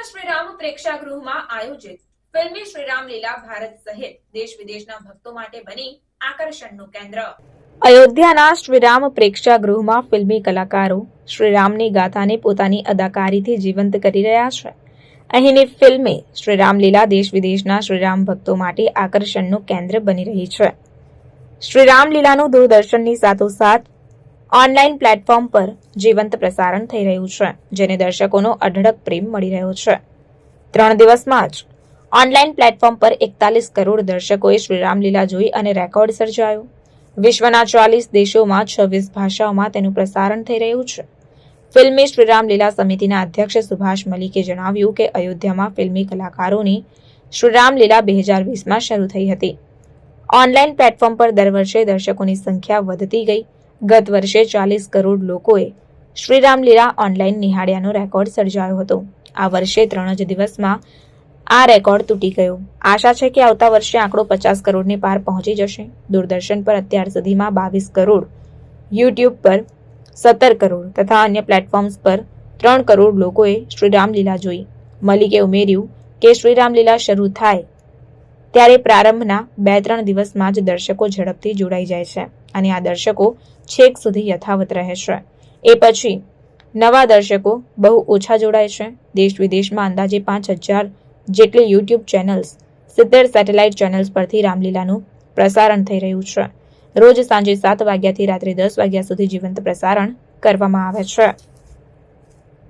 પ્રેક્ષાગૃહમાં આયોજિત ફિલ્મી શ્રીરામ લીલા ભારત સહિત દેશ વિદેશના ભક્તો માટે બની આકર્ષણનું કેન્દ્ર. અયોધ્યાના શ્રીરામ પ્રેક્ષાગૃહમાં ફિલ્મી કલાકારો શ્રીરામની ગાથાને પોતાની અદાકારીથી જીવંત કરી રહ્યા છે. અહીંની ફિલ્મે શ્રીરામલીલા દેશ વિદેશના શ્રીરામ ભક્તો માટે આકર્ષણનું કેન્દ્ર બની રહી છે. શ્રીરામલીલાનું દૂરદર્શનની સાથોસાથ ઓનલાઈન પ્લેટફોર્મ પર જીવંત પ્રસારણ થઈ રહ્યું છે, જેને દર્શકોનો અઢળક પ્રેમ મળી રહ્યો છે. ત્રણ દિવસમાં જ ઓનલાઈન પ્લેટફોર્મ પર એકતાલીસ કરોડ દર્શકોએ શ્રીરામલીલા જોઈ અને રેકોર્ડ સર્જાયો. વિશ્વના ચાલીસ દેશોમાં છવ્વીસ ભાષાઓમાં તેનું પ્રસારણ થઈ રહ્યું છે. ફિલ્મી શ્રીરામલીલા સમિતિના અધ્યક્ષ સુભાષ મલિકે જણાવ્યું કે અયોધ્યામાં ફિલ્મી કલાકારોની શ્રીરામલીલા બે હજાર વીસમાં શરૂ થઈ હતી. ઓનલાઈન પ્લેટફોર્મ પર દર વર્ષે દર્શકોની સંખ્યા વધતી ગઈ. ગત વર્ષે ચાલીસ કરોડ લોકોએ શ્રીરામલીલા ઓનલાઈન નિહાળ્યાનો રેકોર્ડ સર્જાયો હતો. આ વર્ષે ત્રણ જ દિવસમાં આ રેકોર્ડ તૂટી ગયો. આશા છે કે આવતા વર્ષે આંકડો પચાસ કરોડની પાર પહોંચી જશે. દૂરદર્શન પર અત્યાર સુધીમાં બાવીસ કરોડ, યુટ્યુબ પર સત્તર કરોડ તથા અન્ય પ્લેટફોર્મ્સ પર ત્રણ કરોડ લોકોએ શ્રીરામલીલા જોઈ. મલિકે ઉમેર્યું કે શ્રીરામલીલા શરૂ થાય ત્યારે પ્રારંભના બે ત્રણ દિવસમાં જ દર્શકો ઝડપથી જોડાઈ જાય છે અને આ દર્શકો છેક સુધી યથાવત રહે છે. એ પછી નવા દર્શકો બહુ ઓછા જોડાય છે. દેશ વિદેશમાં અંદાજે પાંચ હજાર જેટલી યુટ્યુબ ચેનલ્સ, સિત્તેર સેટેલાઇટ ચેનલ્સ પરથી રામલીલાનું પ્રસારણ થઈ રહ્યું છે. રોજ સાંજે સાત વાગ્યાથી રાત્રે દસ વાગ્યા સુધી જીવંત પ્રસારણ કરવામાં આવે છે.